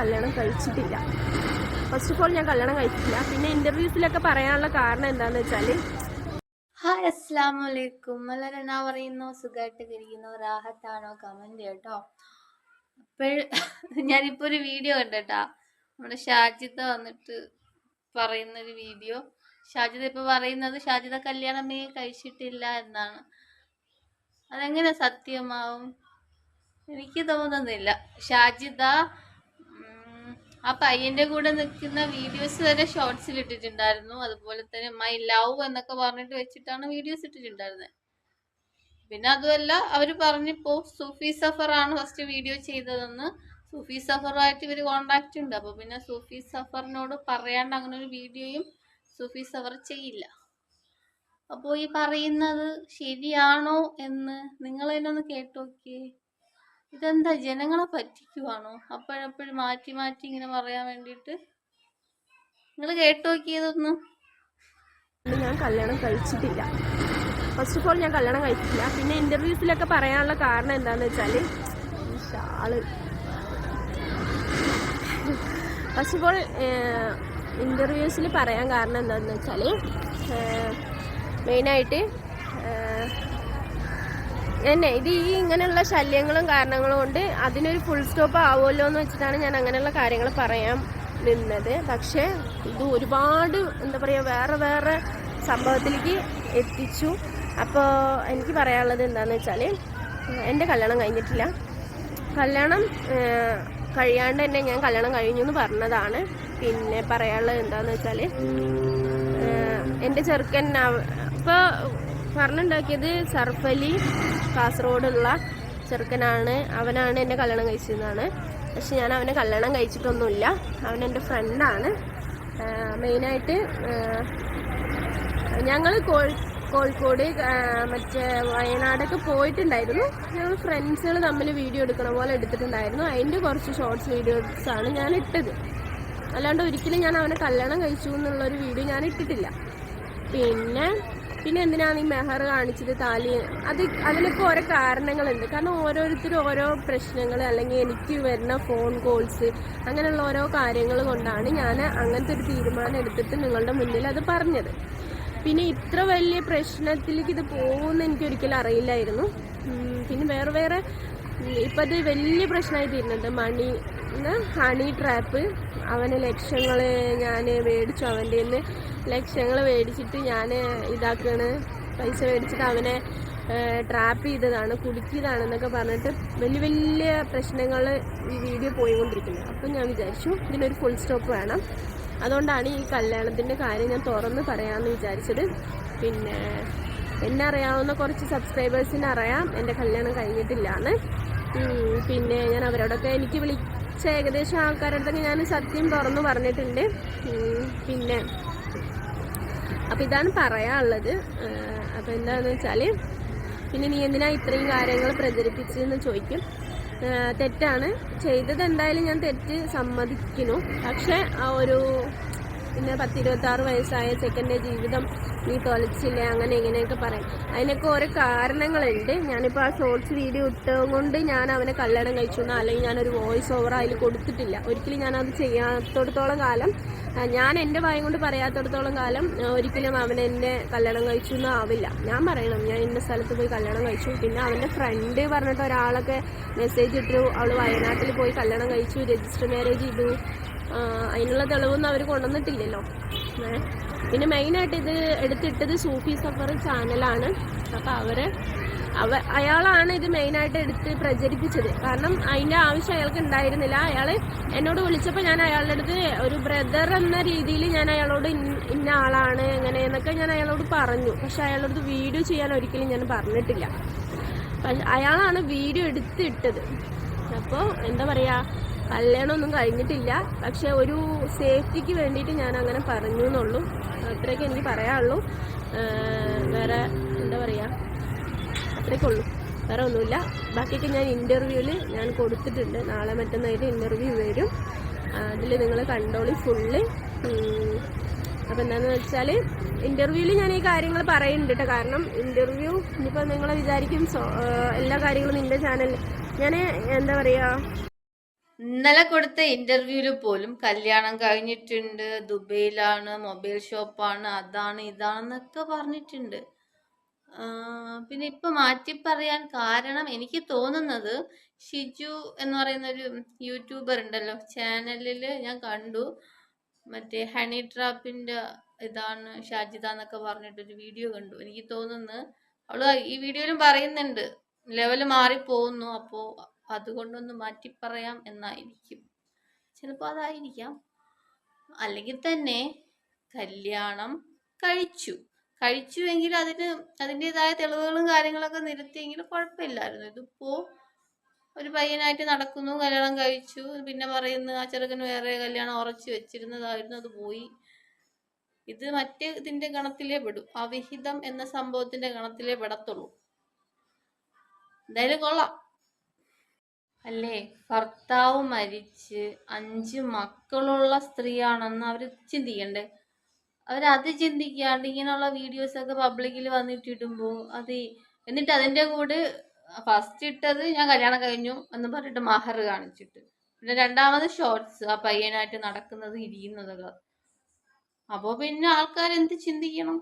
കല്യാണം കഴിച്ചിട്ടില്ല. First of all ഞാൻ കല്യാണം കഴിച്ചിട്ടില്ല. പിന്നെ ഇന്റർവ്യൂസിലൊക്കെ പറയാനുള്ള കാരണം എന്താണെന്ന് വെച്ചാൽ ഹായ് അസ്സാം വലൈക്കും എല്ലാവരും എന്നാ പറയുന്നു? സുഖമായിട്ട് ഇരിക്കുന്നു. റാഹത്താണോ? കമന്റ് കേട്ടോ ഞാനിപ്പോൾ ഒരു വീഡിയോ കണ്ടേട്ടാ. നമ്മുടെ ഷാജിത വന്നിട്ട് പറയുന്ന ഒരു വീഡിയോ ഷാജിത ഇപ്പോൾ പറയുന്നത് ഷാജിദ കല്യാണമേ കഴിച്ചിട്ടില്ല എന്നാണ്. അതെങ്ങനെ സത്യമാവും? എനിക്ക് തോന്നുന്നില്ല. ഷാജിദ ആ പയ്യന്റെ കൂടെ നിൽക്കുന്ന വീഡിയോസ് വരെ ഷോർട്സിൽ ഇട്ടിട്ടുണ്ടായിരുന്നു. അതുപോലെ തന്നെ മൈ ലവ് എന്നൊക്കെ പറഞ്ഞിട്ട് വെച്ചിട്ടാണ് വീഡിയോസ് ഇട്ടിട്ടുണ്ടായിരുന്നത് പിന്നെ അതുമല്ല അവർ പറഞ്ഞിപ്പോ സൂഫി സഫർ ആണ് ഫസ്റ്റ് വീഡിയോ ചെയ്തതെന്ന്. സൂഫി സഫറുമായിട്ട് ഇവർ കോണ്ടാക്ട് ഉണ്ട്. അപ്പൊ പിന്നെ സൂഫി സഫറിനോട് പറയാണ്ട് അങ്ങനെ ഒരു വീഡിയോയും സൂഫി സഫർ ചെയ്യില്ല. അപ്പോൾ ഈ പറയുന്നത് ശരിയാണോ എന്ന് നിങ്ങൾ തന്നെ ഒന്ന് കേട്ടു നോക്കിയേ ഇതെന്താ ജനങ്ങളെ പറ്റിക്കുവാണോ? അപ്പോഴപ്പോഴും മാറ്റി മാറ്റി ഇങ്ങനെ പറയാൻ വേണ്ടിയിട്ട്? നിങ്ങൾ കേട്ടു നോക്കിയതൊന്നും ഞാൻ കല്യാണം കഴിച്ചിട്ടില്ല. ഫസ്റ്റ് ഓഫ് ഓൾ ഞാൻ കല്യാണം കഴിച്ചില്ല പിന്നെ ഇന്റർവ്യൂസിലൊക്കെ പറയാനുള്ള കാരണം എന്താന്ന് വെച്ചാൽ ഷാൾ ഫസ്റ്റ് ഓഫ് ഓൾ ഇന്റർവ്യൂസിൽ പറയാൻ കാരണം എന്താണെന്ന് വെച്ചാൽ മെയിനായിട്ട് എന്നെ ഇത് ഈ ഇങ്ങനെയുള്ള ശല്യങ്ങളും കാരണങ്ങളും കൊണ്ട് അതിനൊരു ഫുൾ സ്റ്റോപ്പ് ആവുമല്ലോ എന്ന് വെച്ചിട്ടാണ് ഞാൻ അങ്ങനെയുള്ള കാര്യങ്ങൾ പറയാൻ നിന്നത്. പക്ഷേ ഇത് ഒരുപാട് എന്താ പറയുക വേറെ വേറെ സംഭവത്തിലേക്ക് എത്തിച്ചു. അപ്പോൾ എനിക്ക് പറയാനുള്ളത് എന്താണെന്ന് വെച്ചാൽ എന്റെ കല്യാണം കഴിഞ്ഞിട്ടില്ല. കല്യാണം കഴിയാണ്ട് തന്നെ ഞാൻ കല്യാണം കഴിഞ്ഞു എന്ന് പറഞ്ഞതാണ്. പിന്നെ പറയാനുള്ളത് എന്താണെന്ന് വെച്ചാൽ എന്റെ ചെറുക്കൻ ഇപ്പോൾ പറഞ്ഞുണ്ടാക്കിയത് സർഫലി കാസർഗോഡുള്ള ചെറുക്കനാണ്. അവനാണ് എന്നെ കല്യാണം കഴിച്ചിരുന്നതാണ് പക്ഷെ ഞാൻ അവനെ കല്യാണം കഴിച്ചിട്ടൊന്നുമില്ല. അവൻ എന്റെ ഫ്രണ്ടാണ് മെയിനായിട്ട് ഞങ്ങൾ കോഴി കോഴിക്കോട് മറ്റേ വയനാടൊക്കെ പോയിട്ടുണ്ടായിരുന്നു. ഞങ്ങൾ ഫ്രണ്ട്സുകൾ തമ്മിൽ വീഡിയോ എടുക്കണ പോലെ എടുത്തിട്ടുണ്ടായിരുന്നു. അതിന്റെ കുറച്ച് ഷോർട്സ് വീഡിയോസാണ് ഞാൻ ഇട്ടത്. അല്ലാണ്ട് ഒരിക്കലും ഞാൻ അവനെ കല്യാണം കഴിച്ചു എന്നുള്ളൊരു വീഡിയോ ഞാൻ ഇട്ടിട്ടില്ല. പിന്നെ പിന്നെ എന്തിനാണ് ഈ മെഹർ കാണിച്ചത് താലി? അത് അതിനൊക്കെ ഓരോ കാരണങ്ങളുണ്ട്. കാരണം ഓരോരുത്തരും ഓരോ പ്രശ്നങ്ങൾ അല്ലെങ്കിൽ എനിക്ക് വരുന്ന ഫോൺ കോൾസ് അങ്ങനെയുള്ള ഓരോ കാര്യങ്ങൾ കൊണ്ടാണ് ഞാൻ അങ്ങനത്തെ ഒരു തീരുമാനം എടുത്തിട്ട് നിങ്ങളുടെ മുന്നിൽ അത് പറഞ്ഞത്. പിന്നെ ഇത്ര വലിയ പ്രശ്നത്തിലേക്ക് ഇത് പോകുമെന്ന് എനിക്ക് ഒരിക്കലും അറിയില്ലായിരുന്നു. പിന്നെ വേറെ വേറെ ഇപ്പം അത് വലിയ പ്രശ്നമായി തീരുന്നുണ്ട്. മണി ഹണി ട്രാപ്പ് അവന് ലക്ഷങ്ങൾ ഞാൻ മേടിച്ചു. അവന്റെ നിന്ന് ലക്ഷങ്ങൾ മേടിച്ചിട്ട് ഞാൻ ഇതാക്കാണ്. പൈസ മേടിച്ചിട്ട് അവനെ ട്രാപ്പ് ചെയ്തതാണ് കുടുക്കിയതാണെന്നൊക്കെ പറഞ്ഞിട്ട് വലിയ വലിയ പ്രശ്നങ്ങൾ ഈ വീഡിയോ പോയിക്കൊണ്ടിരിക്കുന്നത് അപ്പം ഞാൻ വിചാരിച്ചു ഇതിനൊരു ഫുൾ സ്റ്റോപ്പ് വേണം. അതുകൊണ്ടാണ് ഈ കല്യാണത്തിന്റെ കാര്യം ഞാൻ തുറന്ന് പറയാമെന്ന് വിചാരിച്ചത്. പിന്നെ എന്നെ അറിയാവുന്ന കുറച്ച് സബ്സ്ക്രൈബേഴ്സിന് അറിയാം. എന്റെ കല്യാണം കഴിഞ്ഞിട്ടില്ലാന്ന്. ഉം, പിന്നെ ഞാൻ അവരോടൊക്കെ എനിക്ക് വിളിച്ച ഏകദേശം ആൾക്കാരുടെ അടുത്തൊക്കെ ഞാൻ സത്യം തുറന്നു പറഞ്ഞിട്ടുണ്ട്. പിന്നെ അപ്പം ഇതാണ് പറയാനുള്ളത്. അപ്പം എന്താണെന്ന് വെച്ചാൽ പിന്നെ നീ എന്തിനാ ഇത്രയും കാര്യങ്ങൾ പ്രചരിപ്പിച്ചതെന്ന് ചോദിക്കും. തെറ്റാണ്. ചെയ്തത് എന്തായാലും ഞാൻ തെറ്റ് സമ്മതിക്കുന്നു. പക്ഷെ ആ ഒരു പിന്നെ പത്തിരുപത്താറ് വയസ്സായ ചെക്കന്റെ ജീവിതം നീ തൊലച്ചില്ല അങ്ങനെ ഇങ്ങനെയൊക്കെ പറയും. അതിനൊക്കെ ഓരോ കാരണങ്ങളുണ്ട്. ഞാനിപ്പോൾ ആ ഷോർട്സ് വീഡിയോ ഇട്ടത് കൊണ്ട് ഞാൻ അവനെ കല്യാണം കഴിച്ചു എന്നോ അല്ലെങ്കിൽ ഞാനൊരു വോയിസ് ഓവർ അതിൽ കൊടുത്തിട്ടില്ല. ഒരിക്കലും ഞാനത് ചെയ്യാത്തടത്തോളം കാലം ഞാൻ എന്റെ ഭയം കൊണ്ട് പറയാത്തടത്തോളം കാലം ഒരിക്കലും അവൻ എന്നെ കല്യാണം കഴിച്ചു എന്നോ ആവില്ല. ഞാൻ പറയണം ഞാൻ ഇന്ന സ്ഥലത്ത് പോയി കല്യാണം കഴിച്ചു. പിന്നെ അവന്റെ ഫ്രണ്ട് പറഞ്ഞിട്ട് ഒരാളൊക്കെ മെസ്സേജ് ഇട്ടു അവൾ വയനാട്ടിൽ പോയി കല്യാണം കഴിച്ചു രജിസ്റ്റർ മാരേജ് ചെയ്തു. അതിനുള്ള തെളിവൊന്നും അവർ കൊണ്ടുവന്നിട്ടില്ലല്ലോ. പിന്നെ മെയിനായിട്ട് ഇത് എടുത്തിട്ടത് സൂഫി സഫർ ചാനലാണ് അപ്പം അവർ അവ അയാളാണ് ഇത് മെയിനായിട്ട് എടുത്ത് പ്രചരിപ്പിച്ചത്. കാരണം അതിന്റെ ആവശ്യം അയാൾക്ക് ഉണ്ടായിരുന്നില്ല. അയാൾ എന്നോട് വിളിച്ചപ്പോൾ ഞാൻ അയാളുടെ അടുത്ത് ഒരു ബ്രദർ എന്ന രീതിയിൽ ഞാൻ അയാളോട് ഇന്ന- ആളാണ് എങ്ങനെ എന്നൊക്കെ ഞാൻ അയാളോട് പറഞ്ഞു. പക്ഷെ അയാളോട് വീഡിയോ ചെയ്യാൻ ഒരിക്കലും ഞാൻ പറഞ്ഞിട്ടില്ല. പക്ഷെ അയാളാണ് വീഡിയോ എടുത്തിട്ടത്. അപ്പോൾ എന്താ പറയുക കല്യാണമൊന്നും കഴിഞ്ഞിട്ടില്ല. പക്ഷെ ഒരു സേഫ്റ്റിക്ക് വേണ്ടിയിട്ട് ഞാൻ അങ്ങനെ പറഞ്ഞു എന്നുള്ളൂ. അത്രയൊക്കെ എനിക്ക് പറയാനുള്ളൂ. വേറെ എന്താ പറയുക അത്രയ്ക്കുള്ളൂ വേറെ ഒന്നുമില്ല. ബാക്കിയൊക്കെ ഞാൻ ഇന്റർവ്യൂവിൽ ഞാൻ കൊടുത്തിട്ടുണ്ട്. നാളെ മറ്റന്നായിട്ട് ഇന്റർവ്യൂ വരും. അതിൽ നിങ്ങൾ കണ്ടോളി ഫുള്ള് അപ്പോൾ എന്താണെന്ന് വെച്ചാൽ ഇന്റർവ്യൂവിൽ ഞാൻ ഈ കാര്യങ്ങൾ പറയുന്നുണ്ട് കേട്ടോ കാരണം ഇന്റർവ്യൂ ഇനിയിപ്പോൾ നിങ്ങളെ വിചാരിക്കും എല്ലാ കാര്യങ്ങളും നിന്റെ ചാനലിൽ ഞാൻ എന്താ പറയുക ഇന്നലെ കൊടുത്ത ഇന്റർവ്യൂവിൽ പോലും കല്യാണം കഴിഞ്ഞിട്ടുണ്ട്. ദുബൈയിലാണ് മൊബൈൽ ഷോപ്പാണ് അതാണ് ഇതാണെന്നൊക്കെ പറഞ്ഞിട്ടുണ്ട്. പിന്നെ ഇപ്പൊ മാറ്റി പറയാൻ കാരണം എനിക്ക് തോന്നുന്നത് ഷിജു എന്ന് പറയുന്ന ഒരു യൂട്യൂബർ ഉണ്ടല്ലോ. ചാനലിൽ ഞാൻ കണ്ടു. മറ്റേ ഹണി ട്രാപ്പിന്റെ ഇതാണ് ഷാജിദ എന്നൊക്കെ പറഞ്ഞിട്ടൊരു വീഡിയോ കണ്ടു. എനിക്ക് തോന്നുന്നു അവൾ ഈ വീഡിയോയിലും പറയുന്നുണ്ട്. ലെവൽ മാറിപ്പോകുന്നു. അപ്പോ അതുകൊണ്ടൊന്ന് മാറ്റി പറയാം എന്നായിരിക്കും. ചിലപ്പോൾ അതായിരിക്കാം. അല്ലെങ്കിൽ തന്നെ കല്യാണം കഴിച്ചു. കഴിച്ചുവെങ്കിൽ അതിന് അതിന്റെതായ തെളിവുകളും കാര്യങ്ങളൊക്കെ നിരത്തിയെങ്കിൽ കുഴപ്പമില്ലായിരുന്നു. ഇതിപ്പോ ഒരു പയ്യനായിട്ട് നടക്കുന്നു കല്യാണം കഴിച്ചു. പിന്നെ പറയുന്നു ആ ചെറുക്കൻ വേറെ കല്യാണം ഉറച്ചു വെച്ചിരുന്നതായിരുന്നു അത് പോയി. ഇത് മറ്റേ ഇതിന്റെ ഗണത്തിലേ പെടും. അവിഹിതം എന്ന സംഭവത്തിന്റെ ഗണത്തിലേ പെടത്തുള്ളൂ. എന്തായാലും കൊള്ളാം. അല്ലേ? ഭർത്താവ് മരിച്ച് അഞ്ച് മക്കളുള്ള സ്ത്രീയാണെന്ന് അവർ ചിന്തിക്കണ്ടേ? അവരത് ചിന്തിക്കാണ്ട് ഇങ്ങനെയുള്ള വീഡിയോസ് ഒക്കെ പബ്ലിക്കിൽ വന്നിട്ട് ഇടുമ്പോൾ അത് എന്നിട്ട് അതിന്റെ കൂടെ ഫസ്റ്റ് ഇട്ടത് ഞാൻ കല്യാണം കഴിഞ്ഞു എന്ന് പറഞ്ഞിട്ട് മഹർ കാണിച്ചിട്ട്. പിന്നെ രണ്ടാമത് ഷോർട്സ് ആ പയ്യനായിട്ട് നടക്കുന്നത് ഇരിക്കുന്നതൊക്കെ അപ്പോൾ പിന്നെ ആൾക്കാർ എന്ത് ചിന്തിക്കണം?